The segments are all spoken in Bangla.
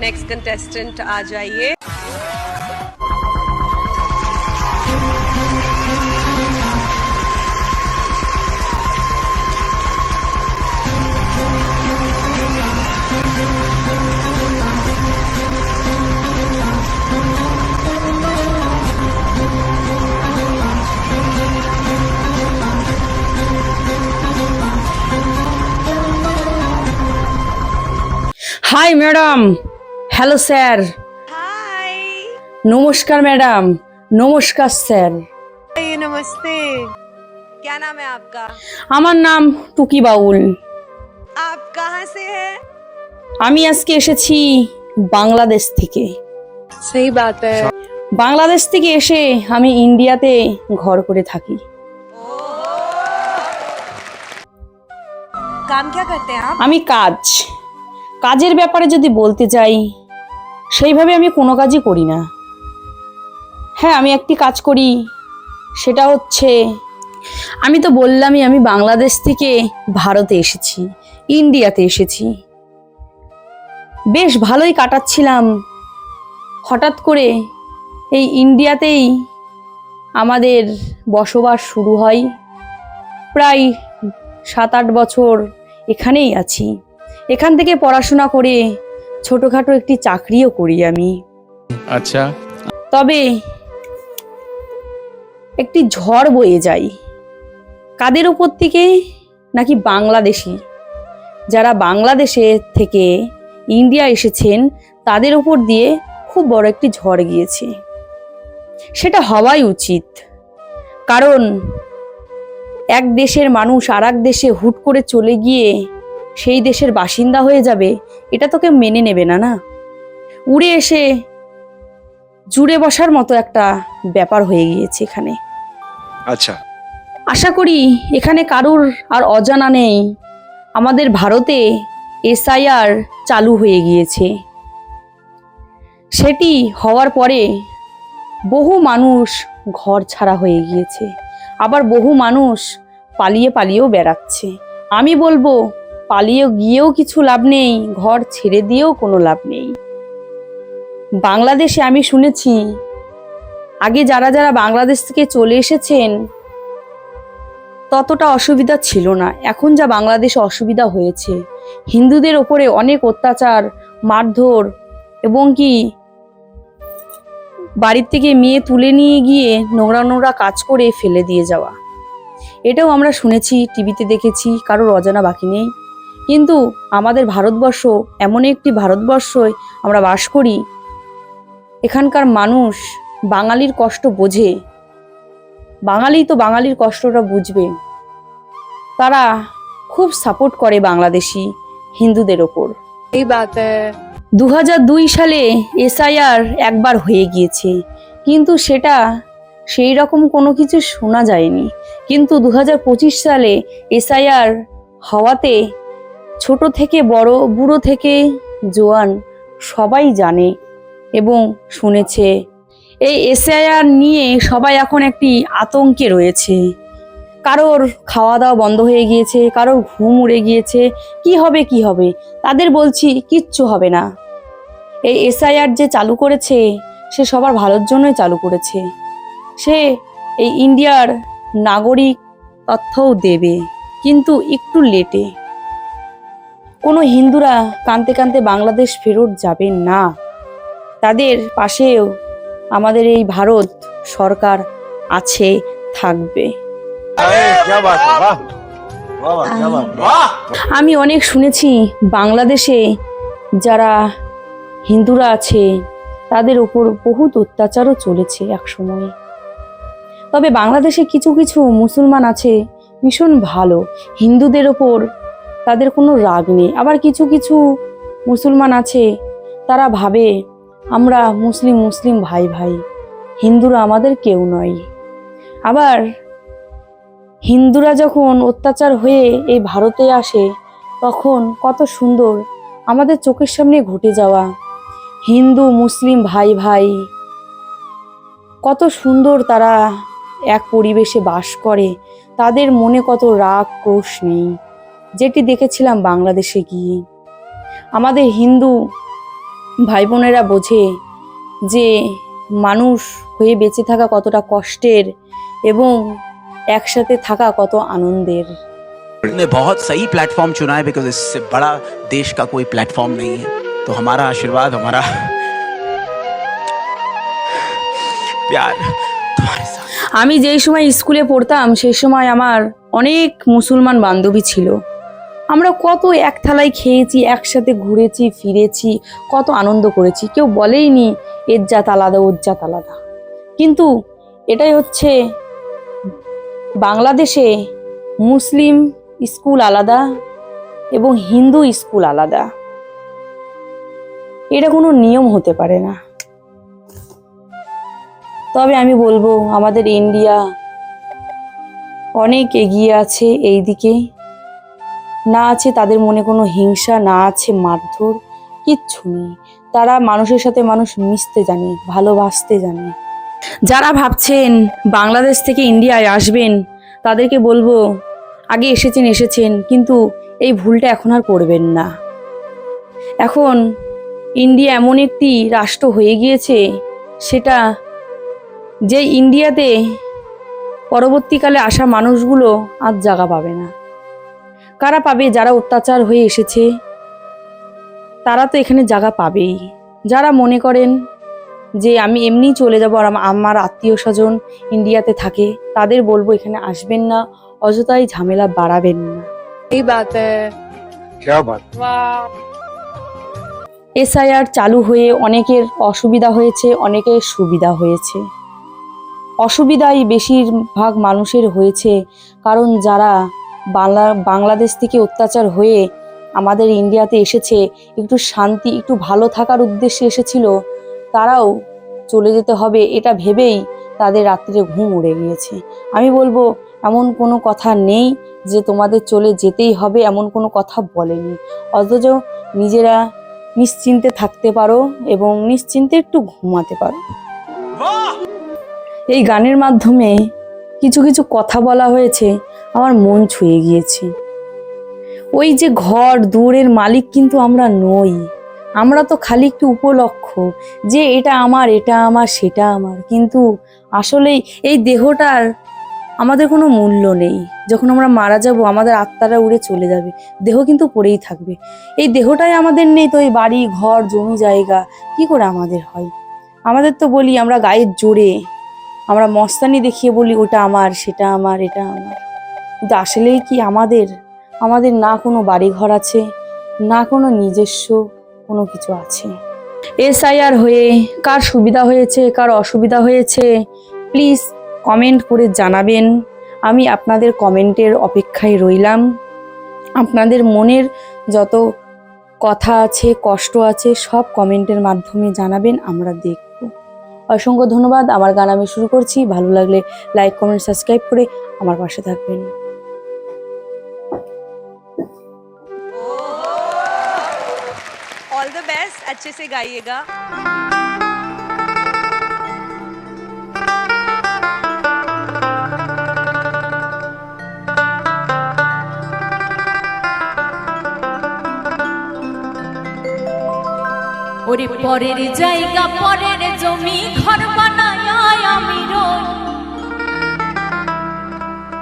नेक्स्ट कंटेस्टेंट आ जाइए হাই ম্যাডাম হ্যালো স্যার हाय নমস্কার ম্যাডাম নমস্কার স্যার नमस्ते क्या नाम है आपका আমার নাম টুকি বাউল आप कहाँ से हैं আমি আজকে এসেছি বাংলাদেশ থেকে सही बात है বাংলাদেশ থেকে এসে আমি ইন্ডিয়াতে ঘর করে থাকি काम क्या करते हैं आप আমি কাজ কাজের ব্যাপারে যদি বলতে যাই সেইভাবে আমি কোনো কাজই করি না। হ্যাঁ আমি একটি কাজ করি, সেটা হচ্ছে আমি তো বললামই আমি বাংলাদেশ থেকে ভারতে এসেছি, ইন্ডিয়াতে এসেছি। বেশ ভালোই কাটাচ্ছিলাম। হঠাৎ করে এই ইন্ডিয়াতেই আমাদের বসবাস শুরু হয়। প্রায় সাত আট বছর এখানেই আছি। এখান থেকে পড়াশোনা করে ছোটখাটো একটি চাকরিও করি আমি। আচ্ছা। তবে একটি ঝড় বয়ে যায়। কাদের উপর থেকে? নাকি বাংলাদেশি? যারা বাংলাদেশে থেকে ইন্ডিয়া এসেছেন তাদের উপর দিয়ে খুব বড় একটি ঝড় গিয়েছে। সেটা হওয়াই উচিত। কারণ এক দেশের মানুষ আর দেশে হুট করে চলে গিয়ে সেই দেশের বাসিন্দা হয়ে যাবে এটা তোকে মেনে নেবে না না? উড়ে এসে জুড়ে বসার মতো একটা ব্যাপার হয়ে গিয়েছে এখানে। আচ্ছা। আশা করি এখানে কারুর আর অজানা নেই আমাদের ভারতে এসআইআর চালু হয়ে গিয়েছে। সেটি হওয়ার পরে বহু মানুষ ঘর ছাড়া হয়ে গিয়েছে আবার বহু মানুষ পালিয়ে পালিয়েও বেড়াচ্ছে। আমি বলব পালিয়ে গিয়েও কিছু লাভ নেই, ঘর ছেড়ে দিয়েও কোনো লাভ নেই। বাংলাদেশে আমি শুনেছি, আগে যারা যারা বাংলাদেশ থেকে চলে এসেছেন, ততটা অসুবিধা ছিল না। এখন যা বাংলাদেশে অসুবিধা হয়েছে, হিন্দুদের ওপরে অনেক অত্যাচার, মারধর এবং কি বাড়ির থেকে মেয়ে তুলে নিয়ে গিয়ে নোংরা নোংরা কাজ করে ফেলে দিয়ে যাওয়া। এটাও আমরা শুনেছি, টিভিতে দেখেছি, কারোর অজানা বাকি নেই। কিন্তু আমাদের ভারতবর্ষ এমন একটি ভারতবর্ষই আমরা বাস করি। এখানকার মানুষ বাঙালির কষ্ট বোঝে। বাঙালি তো বাঙালির কষ্টটা বুঝবে। তারা খুব সাপোর্ট করে বাংলাদেশি হিন্দুদের ওপর। এই বাত দু সালে এসআইআর একবার হয়ে গিয়েছে কিন্তু সেটা সেই রকম কোনো কিছু শোনা যায়নি। কিন্তু দু হাজার পঁচিশ সালে এসআইআর হওয়াতে ছোট থেকে বড়, বুড়ো থেকে জোয়ান সবাই জানে এবং শুনেছে। এই এসআইআর নিয়ে সবাই এখন একটি আতঙ্কে রয়েছে। কারোর খাওয়া দাওয়া বন্ধ হয়ে গিয়েছে, কারোর ঘুম উড়ে গিয়েছে। কি হবে কি হবে? তাদের বলছি কিচ্ছু হবে না। এই এসআইআর যে চালু করেছে, সে সবার ভালোর জন্যই চালু করেছে। সে এই ইন্ডিয়ার নাগরিক তথ্যও দেবে, কিন্তু একটু লেটে। কোনো হিন্দুরা কানতে কানতে বাংলাদেশ ফেরত যাবেন না। তাদের পাশেও আমাদের এই ভারত সরকার আছে থাকবে। আমি অনেক শুনেছি বাংলাদেশে যারা হিন্দুরা আছে তাদের ওপর বহুত অত্যাচারও চলেছে এক সময়ে তবে বাংলাদেশে কিছু কিছু মুসলমান আছে ভীষণ ভালো। হিন্দুদের ওপর তাদের কোনো রাগ নেই। আবার কিছু কিছু মুসলমান আছে, তারা ভাবে, আমরা মুসলিম মুসলিম ভাই ভাই। হিন্দুরা আমাদের কেউ নয়। আবার হিন্দুরা যখন অত্যাচার হয়ে এই ভারতে আসে, তখন কত সুন্দর আমাদের চোখের সামনে ঘটে যাওয়া। হিন্দু, মুসলিম ভাই ভাই, কত সুন্দর তারা এক পরিবেশে বাস করে। তাদের মনে কত রাগ, ক্রোশ নেই। যেটি দেখেছিলাম বাংলাদেশে গিয়ে আমাদের হিন্দু ভাই বোনেরা বোঝে যে মানুষ হয়ে বেঁচে থাকা কতটা কষ্টের এবং একসাথে থাকা কত आनंदेर ने बहुत सही प्लेटफॉर्म चुना है बिकॉज इससे बड़ा देश का कोई प्लेटफॉर्म नहीं है तो हमारा आशीर्वाद हमारा प्यार तुम्हारे साथ আমি যেই সময় স্কুলে পড়তাম সেই সময় আমার অনেক মুসলমান বান্ধবী ছিল আমরা কত এক থালায় খেয়েছি, একসাথে ঘুরেছি, ফিরেছি, কত আনন্দ করেছি। কেউ বলেইনি, এর জাত আলাদা, ওর জাত আলাদা। কিন্তু এটাই হচ্ছে বাংলাদেশে মুসলিম স্কুল আলাদা এবং হিন্দু স্কুল আলাদা। এটা কোনো নিয়ম হতে পারে না। তবে আমি বলব, আমাদের ইন্ডিয়া অনেক এগিয়ে আছে এই দিকে না আছে তাদের মনে কোনো হিংসা, না আছে মারধর, কিচ্ছু নেই। তারা মানুষের সাথে মানুষ মিশতে জানে, ভালোবাসতে জানে। যারা ভাবছেন বাংলাদেশ থেকে ইন্ডিয়ায় আসবেন, তাদেরকে বলব, আগে এসেছেন এসেছেন, কিন্তু এই ভুলটা এখন আর করবেন না। এখন ইন্ডিয়া এমন একটি রাষ্ট্র হয়ে গিয়েছে, সেটা যে ইন্ডিয়াতে পরবর্তীকালে আসা মানুষগুলো আর জায়গা পাবে না। কারা পাবে যারা অত্যাচার হয়ে এসেছে? তারা তো এখানে জায়গা পাবেই। যারা মনে করেন যে আমি এমনি চলে যাব আর আমার আত্মীয় স্বজন ইন্ডিয়াতে থাকে তাদের বলব এখানে আসবেন না অযথাই ঝামেলা বাড়াবেন না। এই বাত এসআইআর চালু হয়ে অনেকের অসুবিধা হয়েছে অনেকের সুবিধা হয়েছে। অসুবিধাই বেশিরভাগ মানুষের হয়েছে কারণ যারা বাংলা বাংলাদেশ থেকে অত্যাচার হয়ে আমাদের ইন্ডিয়াতে এসেছে একটু শান্তি একটু ভালো থাকার উদ্দেশ্যে এসেছিল তারাও চলে যেতে হবে এটা ভেবেই তাদের রাত্রিরে ঘুম উড়ে গিয়েছে। আমি বলব এমন কোনো কথা নেই যে তোমাদের চলে যেতেই হবে এমন কোনো কথা বলেনি। অথচ নিজেরা নিশ্চিন্তে থাকতে পারো এবং নিশ্চিন্তে একটু ঘুমাতে পারো। এই গানের মাধ্যমে কিছু কিছু কথা বলা হয়েছে, আমার মন ছুঁয়ে গিয়েছে। ওই যে ঘর দূরের মালিক কিন্তু আমরা নই। আমরা তো খালি একটু উপলক্ষ যে এটা আমার এটা আমার, সেটা আমার। কিন্তু আসলেই এই দেহটার আমাদের কোনো মূল্য নেই। যখন আমরা মারা যাব, আমাদের আত্মারা উড়ে চলে যাবে। দেহ কিন্তু পড়েই থাকবে। এই দেহটাই আমাদের নেই তো, এই বাড়ি, ঘর, জমি, জায়গা। কি করে আমাদের হয়? আমাদের তো বলি আমরা গায়ের জোরে আমরা মস্তানি দেখিয়ে বলি, ওটা আমার, সেটা আমার, এটা আমার। কিন্তু আসলেই কি আমাদের আমাদের না কোনো বাড়ি ঘর আছে, না কোনো নিজস্ব কোনো কিছু আছে? এসআইআর হয়ে কার সুবিধা হয়েছে, কার অসুবিধা হয়েছে, প্লিজ কমেন্ট করে জানাবেন। আমি আপনাদের কমেন্টের অপেক্ষায় রইলাম। আপনাদের মনের যত কথা আছে, কষ্ট আছে, সব কমেন্টের মাধ্যমে জানাবেন, আমরা দেখব। অসংখ্য ধন্যবাদ আমার গান আমি শুরু করছি ভালো লাগলে লাইক কমেন্ট সাবস্ক্রাইব করে আমার পাশে থাকবেন ऑल द बेस्ट अच्छे से गाइएगा ওরে পরের জায়গা পরের জমি ঘর বানায় আমি রই।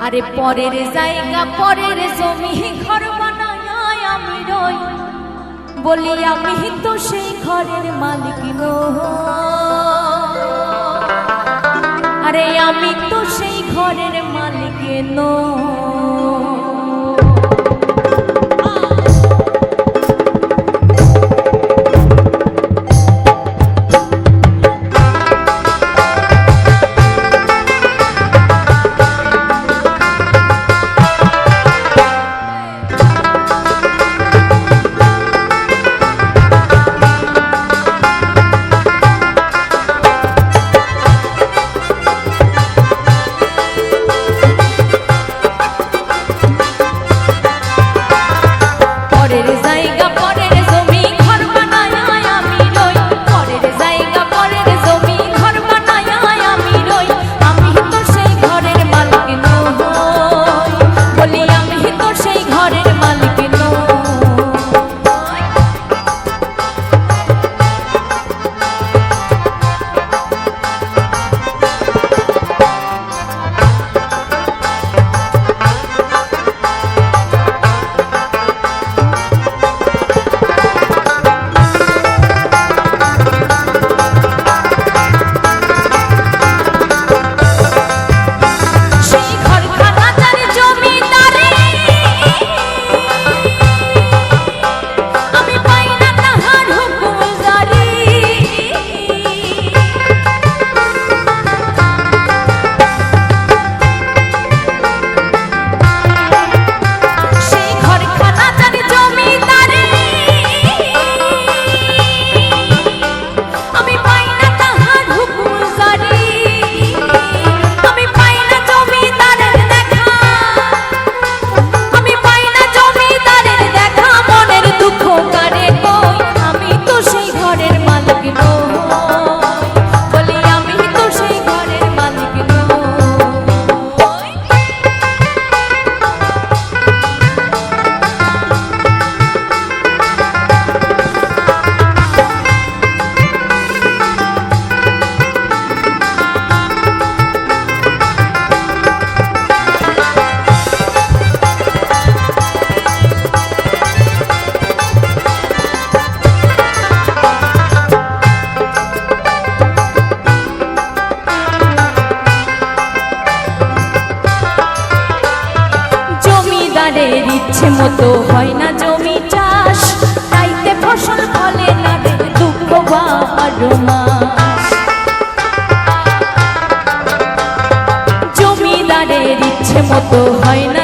আরে পরের জায়গা, পরের জমি ঘর বানায় আমি রই। বলি আমি তো সেই ঘরের মালিক আরে আমি তো সেই ঘরের মালিক যাদের ইচ্ছে মতো হয় না জমি চাষ। তাইতে ফসল ফলে না রে দুঃখ বারো মাস। জমিদারের ইচ্ছে মতো হয় না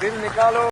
दिल निकालो।